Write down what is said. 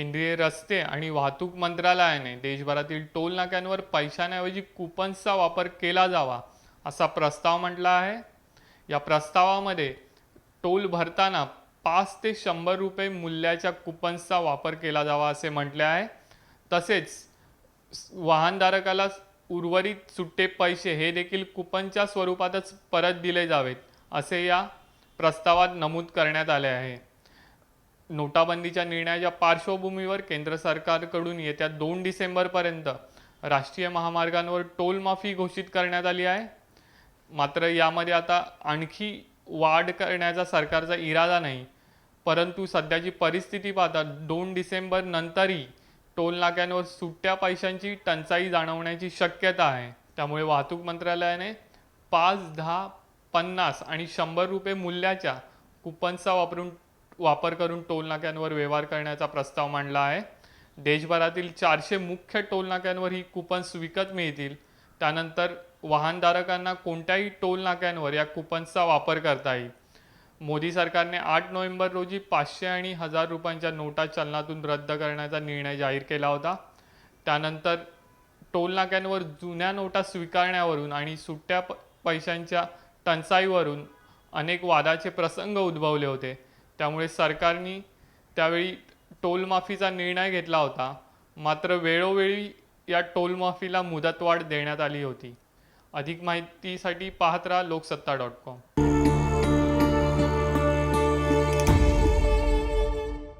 केंद्रीय रस्ते आणि वाहतूक मंत्रालयाने देशभरातील टोल नाक्यांवर पैशांऐवजी कुपन्सचा वापर केला जावा असा प्रस्ताव म्हटला आहे. या प्रस्तावामध्ये टोल भरताना पाच ते शंभर रुपये मूल्याच्या कुपन्सचा वापर केला जावा असे म्हटले आहे. तसेच वाहनधारकाला उर्वरित सुट्टे पैसे हे देखील कुपनच्या स्वरूपातच परत दिले जावेत असे या प्रस्तावात नमूद करण्यात आले आहे. नोटाबंदीच्या निर्णयाच्या पार्श्वभूमीवर केंद्र सरकारकडून येत्या दोन डिसेंबरपर्यंत राष्ट्रीय महामार्गांवर टोल माफी घोषित करण्यात आली आहे. मात्र यामध्ये आता आणखी वाढ करण्याचा सरकारचा इरादा नाही. परंतु सध्याची परिस्थिती पाहता दोन डिसेंबर नंतरही टोल नाक्यांवर सुट्ट्या पैशांची टंचाई जाणवण्याची शक्यता आहे. त्यामुळे वाहतूक मंत्रालयाने पाच दहा पन्नास आणि शंभर रुपये मूल्याच्या कुपन्सचा वापरून वापर करून टोल नाक्यांवर व्यवहार करण्याचा प्रस्ताव मांडला आहे. देशभरातील चारशे मुख्य टोल नाक्यांवर ही कुपन्स विकत मिळतील. त्यानंतर वाहनधारकांना कोणत्याही टोल नाक्यांवर या कुपन्सचा वापर करता येईल. मोदी सरकारने आठ नोव्हेंबर रोजी पाचशे आणि हजार रुपयांच्या नोटा चलनातून रद्द करण्याचा निर्णय जाहीर केला होता. त्यानंतर टोल नाक्यांवर जुन्या नोटा स्वीकारण्यावरून आणि सुट्ट्या प पैशांच्या टंचाईवरून अनेक वादाचे प्रसंग उद्भवले होते. त्यामुळे सरकारने त्यावेळी टोलमाफीचा निर्णय घेतला होता. मात्र वेळोवेळी या टोलमाफीला मुदतवाढ देण्यात आली होती. अधिक माहितीसाठी पाहत राहा लोकसत्ता डॉट कॉम.